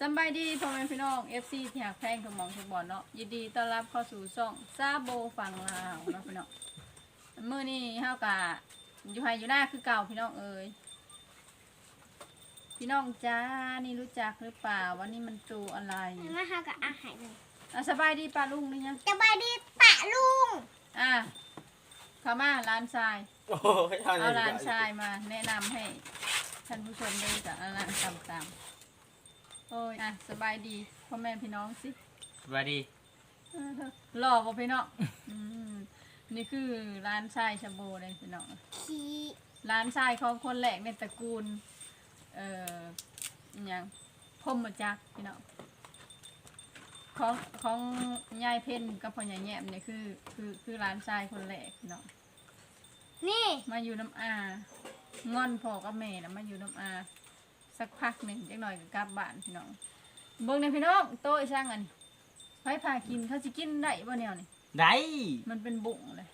สำบายดีพ่อแม่พี่น้อง FC ที่หักแพงทุกหมองทุกบ่อนเนาะยินดีต้อนรับเข้าสู่ช่องซาโบฟังลาวเนาะพี่น้องมื้อนี้เฮากะอยู่ไห้อยู่หน้าคือเก่าพี่น้องเอ้ยพี่น้องจ้านี่รู้จักหรือเปล่าว่านี่มันตัวอะไรมาหากับอาหารเลยอะสบายดีป้าลุงหรือยังสบายดีปะลุงอะเข้ามาร้านทราย โอ้ยเอาร้านทรายมาแนะนำให้ท่านผู้ชมได้จากอาร้านตามตามๆ โอ้ยอะสบายดีพ่อแม่พี่น้องสิสวัสดีหล่อป่ะพี่น้องอืมนี่คือร้านทรายชาโบเลยพี่น้องขี่ร้านทรายของคนแรกในตระกูล เอ่ออหย่างพรหมจักรพี่น้องของของยายเพ่นกับพ่อยายแย้มเนี่ยคือคือคือร้านทรายคนแรกพี่น้องนี่ มาอยู่น้ำอางอนพ่อกับแม่นะมาอยู่น้ำอา สักพักหนึ่งจักหน่อยก็กลับบ้านพี่น้องเบิ่งในอยพี่น้องโต๊ะช่างอันไผพากินเขาสิกินได้บ่แนวนี่ได้มันเป็นบุ่งเลย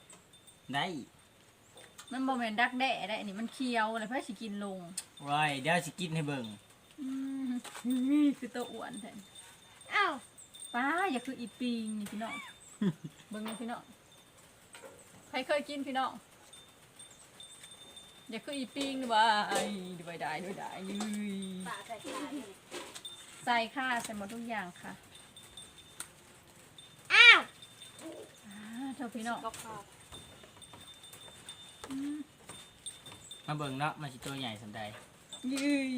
ได้มันบ่แม่นดักแด้ได้อันนี้มันเคี้ยวเลยเพื่อสิกินลงไว้เดี๋ยวสิกินให้เบิ่งอืมนี่คือตัวอ้วนแท้เอ้าป้าอย่าคืออีปิงนี่พี่น้อง เบิ่งนี่พี่น้องใครเคยกินพี่น้อง อย่าคืออีปิงดูว่าไอ้ดูไปได้ดูได้ยืยปะใส่ขาเลยใส่ค่ะใส่หมดทุกอย่างค่ะอ้าวอ่าเท่าพี่น้องก็พออืมมาเบิ่งเนาะมันสิตัวใหญ่สันใดยืย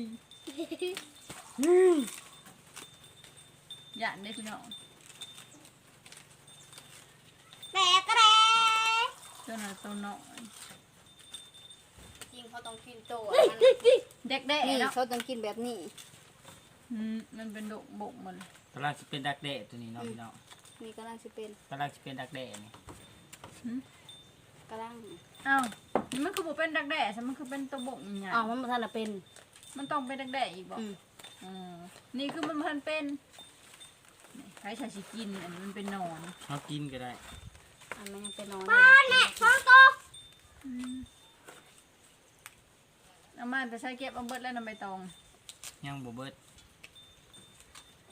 หยานได้พี่น้องแตกกระเดตัวน่ะตัวน้อยจ ริงเขาต้องกินโตวเด็กแด้นี่เนาะเขาต้องกินแบบนี้อืมมันเป็นดกบกหมันกำลังสิเป็นดักแด้ตัวนี้เนาะพี่น้องนี่กำลังสิเป็นกำลังสิเป็นดักแด้นี่กำลังอ้าวนี่มันคือบ่เป็นดักแด้ใช่มันคือเป็นตัวบกใหญ่อ๋อมันบ่ทันได้เป็นมันต้องเป็นดักแด้อีกบ่อืมอืมนี่คือมันพันเป็นนี่ใครใช้สิกินอันนี้มันเป็นหนอนเขากินก็ได้อันมันยังเป็นนอนป้าแน่ท้องโตอืม เอามาแต่ใช้เก็บเอาเบิดแล้วนำใบตอง ยังบ่เบิด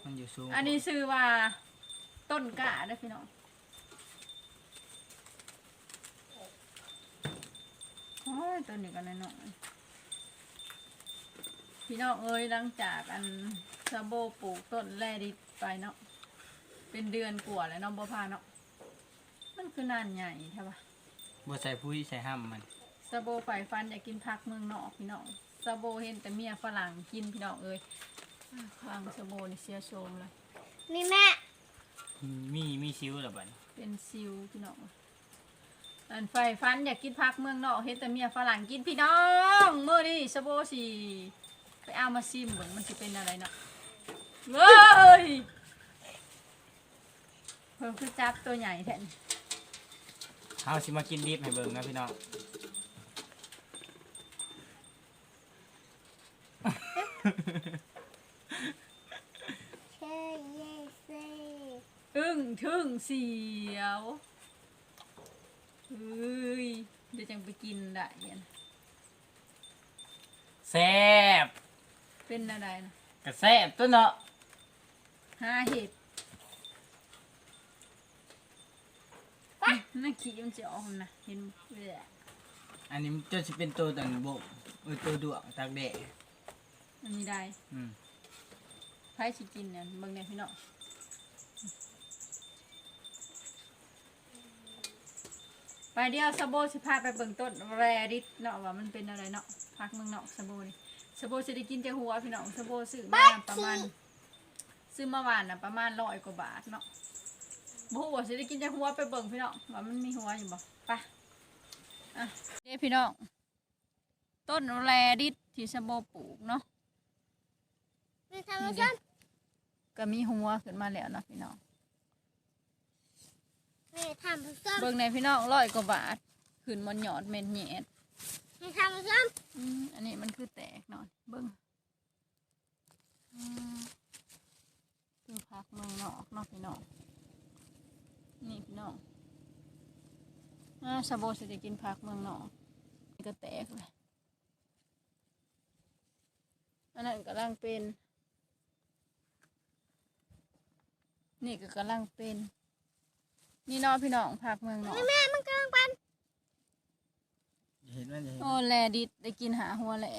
มันอยู่สูงอันนี้ชื่อว่าต้นกะเด้อพี่น้องโอ้ยต้นนี้ก็น้อยๆพี่น้องเอ้ยหลังจากอันซาโบปลูกต้นแรดิบไปเนาะเป็นเดือนกว่าแล้วเน้องบัวพาเนาะมันคือนานใหญ่ใช่ปะบ่ใส่ปุ๋ยใส่ห้ำมัน ซาโบฝ่ายฟันอยากกินผักเมืองนอกพี่น้องซาโบเห็นแต่เมียฝรั่งกินพี่น้องเอ้ยอ่าฟังซาโบนี่เสียโชมเลยนี่แม่มีมีซิวแล้วบัดนี้เป็นซิวพี่น้องอันไฟฟันอยากกินผักเมืองนอกเห็นแต่เมียฝรั่งกินพี่น้องเมื่อนี้ซาโบสิไปเอามาซิมเหมือนมันจะเป็นอะไรเนาะเว้ยเพิ่มคือจับตัวใหญ่แทนเฮาสิมากินดิบให้เบิ่งนะพี่น้อง เช่เย่เซ่อึ้งทึ่งเสียวเฮ้ยเดี๋ยวจังไปกินได้เหี้ยนะแซ่บเป็นอะไรนะก็แซ่บตัวเนาะห้าเห็ดนั่นขี้มันจะออกนะเห็นเบื่อ อันนี้มันจะสิเป็นตัวตังบกเออตัวดวงดักแด้ มันมีได้อืมไผสิกินเนี่ยเบิ่งเนี่ยพี่น้องไปเดียวสะโบสิพาไปเบิ่งต้นแรดิสเนาะว่ามันเป็นอะไรเนาะพักเมืองเนาะสะโบนี่สะโบสิได้กินแต่หัวพี่น้องสะโบซื้อมาประมาณซื้อมาหวานน่ะประมาณร้อยกว่าบาทเนาะบ่ฮู้ว่าสิได้กินแต่หัวไปเบิ่งพี่น้องว่ามันมีหัวอยู่บ่ไปอะเด้พี่น้องต้นแรดิสที่สะโบปลูกเนาะ นี่ทำมาซ้ำก็มีหัวขึ้นมาแล้วเนาะพี่น้องนี่ทำมาซ้เบิ่งในพี่น้องร้อยกว่าบาทขึ้นมันหยอดเม็ดแหยดำนี่ทำมาซ้อืมอันนี้มันคือแตกเนาะเบิ่งอืมคือพักเมืองนอกเนาะพี่น้องนี่พี่น้องอ่าสะโบสิได้กินพักเมืองนอกนี่ก็แตกเลยอันนั้นกำลังเป็น นี่ก็กำลังเป็น นี่เนอพี่น้องภาคเมืองเนาะแม่มันกำลังปันเห็นมันจะเห็นโอ้แลดิดได้กินหาหัวแหละ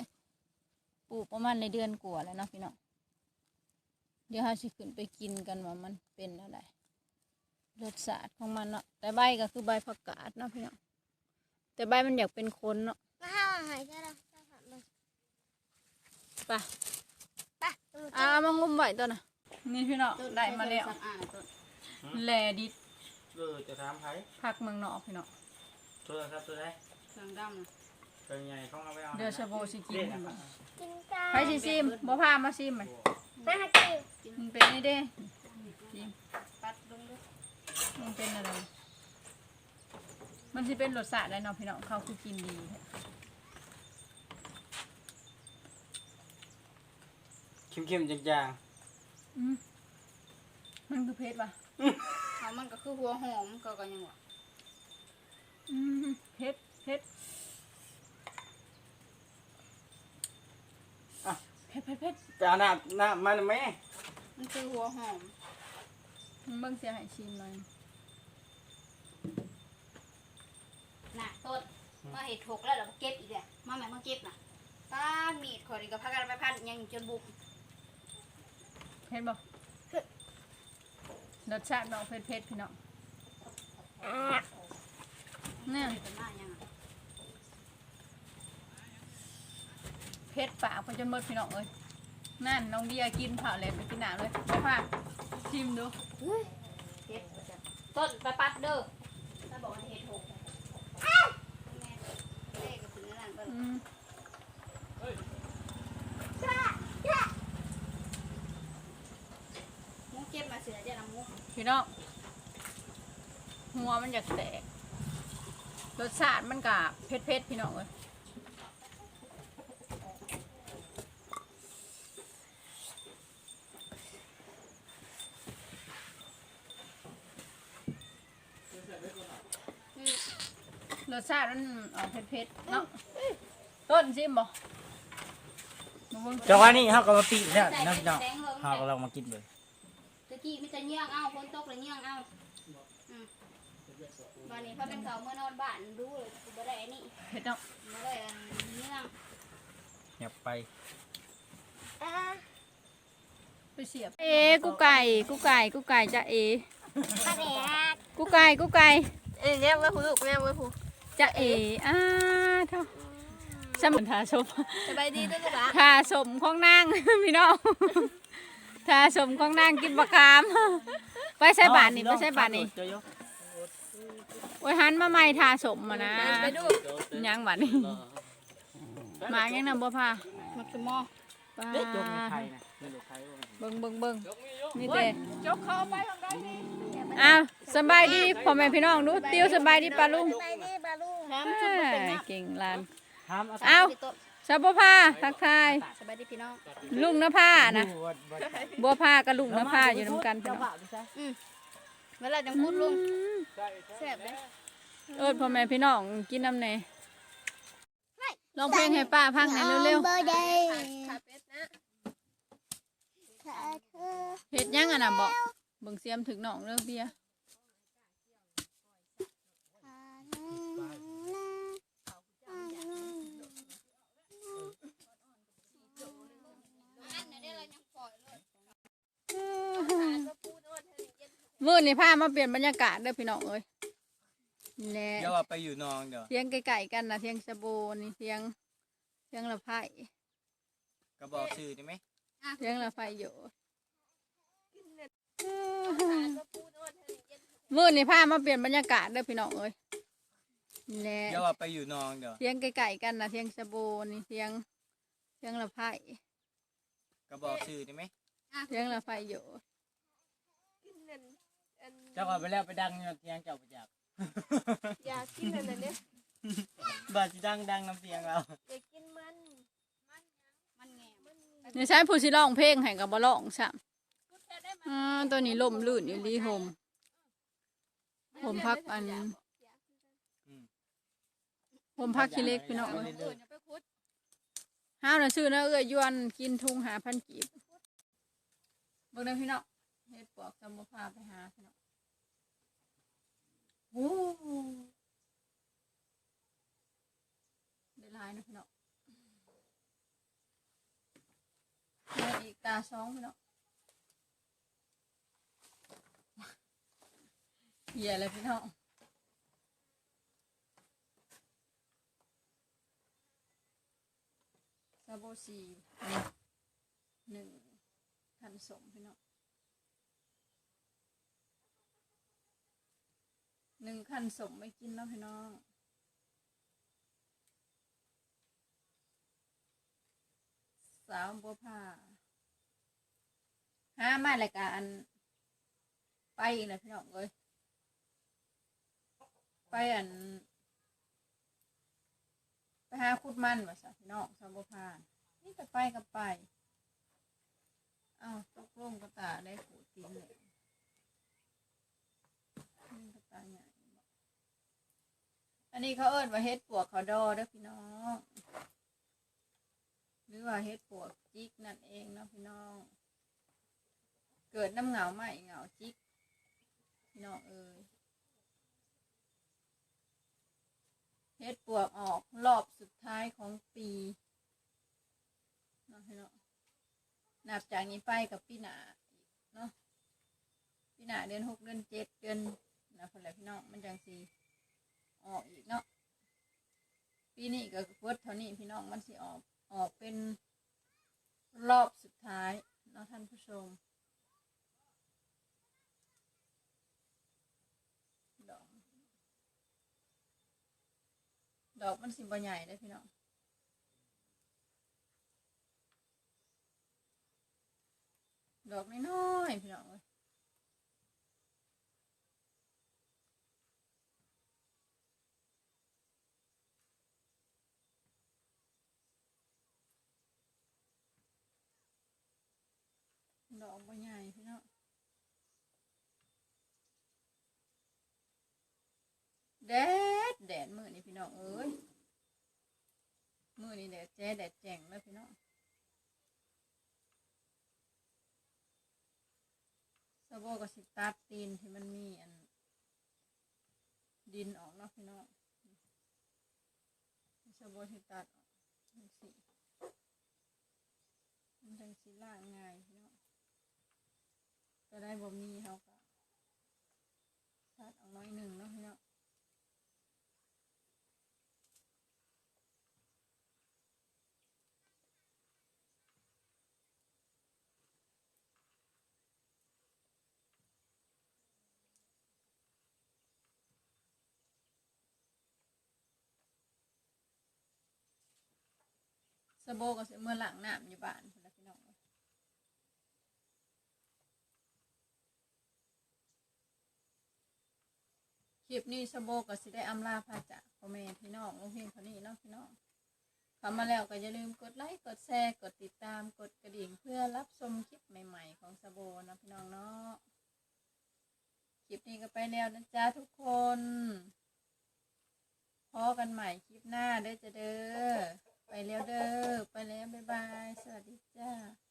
ปลูกประมาณในเดือนกว่าแล้วเนาะพี่น้องเดี๋ยวเราสิขึ้นไปกินกันว่ามันเป็นอะไรรสชาติของมันเนาะแต่ใบก็คือใบผักกาดเนาะพี่น้องแต่ใบมันอยากเป็นคนเนาะมาห้าหายใช่ไหมไปไปอ่ามางุมไว้ตัวน่ะ นี่พี่น้องได้มาแล้วต้นอ่านต้นแลดิดเออจะถามไผภาคเมืองเนาะพี่น้องโทรศัพท์ตัวใดเครื่องดำนะเป็นไงเขาเอาไปเอาเดี๋ยวชาโบสิกินให้มันกินกันไปสิซิมบ่พามาซิมมันมาหากินมันเป็นนี่เด้ซิมปัดลงด้วยมันเป็นอะไรมันสิเป็นรสชาติได้เนาะพี่น้องเขาคือกินดีเข้มๆจางอืม มันคือเพชรป่ะเอามันก็คือหัวหอมก็ก็ยังว่าอืมเพชรเพชรเพชรเพชรเพชรๆไปเอาหน้าหน้ามันไหมมันคือหัวหอมมึงเบิ่งเสียหายชิมหน่อยน่ะต้นมาเห็ดถกแล้วเราเก็บอีกแหละมาแม่มาเก็บน่ะป้ามีดขอดีกับพักกันไปพันยังจนบุก เพชรบ่ รสชาติน้องเผ็ดเพชรพี่น้องเนี่ยเผ็ดปากไปจนหมดพี่น้องเอ้ยนั่นน้องเดียกินผ่าเลยไปกินหนาเลยบ่พาชิมดูเก็บว่าจะต้นไปปัดเด้อถ้าบอกว่าเห็ดถกแม่เลขก็ถึงนั่นเบิ่ง อืม มุกเก็บมาเสือเดี๋ยว นะมุกพี่น้องหัวมันอยากแตกรสชาติมันกับเผ็ดๆพี่น้องเอ้ยรสชาติมันออกเผ็ดๆเนาะต้นชิมบ่มบ่จังหวะนี้เขาก็มาปีแล้วใส่น้เป็นพี่น้องแดงเบิ่งเขาก็ลองมากินเลย กี้มิจะเงี้ยงเอาฝนตกเลยเงี้ยงเอาอืมวันนี้พอเป็นเขาเมื่อนอนบ้านดูเลยกูบ่ได้อันนี้เผ็ดเนาะบ่ได้อันเงี้ยงหยับไปอ่าไปเสียบเอกูไก่กูไก่กูไก่จะเอปลาแดกกูไก่กูไก่เอ้ยเนี่ยไว้ผูลูกเนี่ยไว้ผูจะเออ้าเท่าสมันทาสมสบายดีด้วยลูกอะทาสมของนาง พี่น้อง ทาสมของนางกินบะคาม ไปใส่บาทนี่ไปใส่บาทนี่เจอยกโอ้ยหันมาใหม่ทาสมมานะไปดูยังบาทนี่มายังนำบ่พามักสมอป้าเด็กยกในไทยนะในลูกไทยว่าเบิ่งเบิ่งเบิ่งนี่เต้จกเข้าไปทางใดนี่อ้าวสบายดีพ่อแม่พี่น้องดูติวสบายดีปะลุงสบายดีปลาลูกน้ำชุบบ่เป็นน้เก่งหลานถามเอาเอ้าำต้น สาวบัวพาทักทาย สบายดีพี่น้องลุงนภานะดูว่าว่าบัวพากับลุงนภาอยู่นำกันพี่น้องเวลาจังพูดลุงแซ่บเลยเอิดพ่อแม่พี่น้องกินน้ำแหน่ร้องเพลงให้ป้าพังหน่อยเร็วเบอร์เดย์ขาเป็ดนะขาเธอๆเฮ็ดยังอะน่ะบอกเบิ่งเสียมถึงน้องเด้อเบียร์ ขาหน้าขาหน้า มื้อนี้พามาเปลี่ยนบรรยากาศเด้อพี่น้องเอ้ยนี่แหละเดี๋ยวว่าไปอยู่นองเดี๋ยวเสียงไกลๆกันนะเสียงสะโบนี่เสียงเสียงละไผ่ก็บอกชื่อได้ไหมเสียงละไผ่อยู่มื้อนี้พามาเปลี่ยนบรรยากาศเด้อพี่น้องเอ้ยนี่แหละเดี๋ยวว่าไปอยู่นองเดี๋ยวเสียงไกลๆกันนะเสียงสะโบนี่เสียงเสียงละไผ่ก็บอกชื่อได้ไหมเสียงละไผ่อยู่ เจ้าว่าไปแล้วไปดังอยู่เสียงเจ้าประจักษ์ อยากกินอะไรเนี่ยบาสิดังดังน้ำเสียงเราอยากกินมันมันแง่นี่ใช้ผู้สิร้องเพลงให้กับบ่ร้องซ้ำอ่าตัวนี้ล่มลื่นอยู่ลีโฮมผมพักอันผมพักขี้เล็กพี่น้องเอ้ยเรื่อยห้าวน่ะซื้อนะเอ้ยยวนกินทุงหาพันกีบเบิ่งเด้อพี่น้อง เฮ็ดปวกจำบ่พาไปหาพี่น้องโอ้ได้ลายนะพี่น้องแล้อีกตาสองพี่น้องเหี้ยเลยพี่น้องซาโบซีหนึ่งพันสมพี่น้อง หนึ่งคันสมไม่กินแล้วพี่น้อง สาวบัวผ้าห้ามารายการไปอีกแล้วพี่น้องเอ้ยไปอัน ไปหาคุดมันว่าสะพี่น้องสาวบัวผ้านี่จะไปกับไปเอ้าตกลงก็ตาได้ขูดตีนเลยนี่ก็ตาใหญ่ย อันนี้เขาเอิ้นว่าเฮ็ดปวกเขาดอเด้อพี่น้อง หรือว่าเฮ็ดปวกจิกนั่นเองเนาะพี่น้อง เกิดน้ำเหงาไหมเหงาจิกพี่น้องเอ้ยเฮ็ดปวกออกรอบสุดท้ายของปีเนาะพี่น้องนับจากนี้ไปกับปีหนาเนาะปีหนาเดือนหกเดือนเจ็ดเดือนนะคนละพี่น้องมันจังสี ออกอีกเนาะปีนี้ก็เพิดเท่านี้พี่น้องมันสิออกออกเป็นรอบสุดท้ายเนาะท่านผู้ชมดอกดอกมันสิบ่ใหญ่ได้พี่น้องดอกน้อยๆพี่น้องเอ้ย ด อกใบใหญ่พี่เน้องแดดแดดมือนี่พี่น้องเอ้ยมือนี่แดดแจ้แดดแจ่งแล้วพี่น้องสะโบกับสิตัดตีนที่มันมีอัน ดินออกเนาะพี่น้องสะโบสิตัดออกสิมันจังสิล่างง่าย จะได้บ่มีเขาก็ตัดออกน้อยหนึ่งเนาะพี่เนาะสโบก็สิเมื่อหลังน้ำอยู่บ้านพุ่นล่ะพี่น้องเอ้ย คลิปนี้สโบก็สิได้อำลาพาจากพ่อแม่พี่น้องลงเพียงเท่านี้เนาะพี่น้องเข้ามาแล้วก็อย่าลืมกดไลค์กดแชร์กดติดตามกดกระดิ่งเพื่อรับชมคลิปใหม่ ๆ ของสโบนะพี่น้องเนาะคลิปนี้ก็ไปแล้วนะจ๊ะทุกคนพอกันใหม่คลิปหน้าเด้อจะเด้อไปแล้วเด้อไปแล้วบ๊ายบายสวัสดีจ้า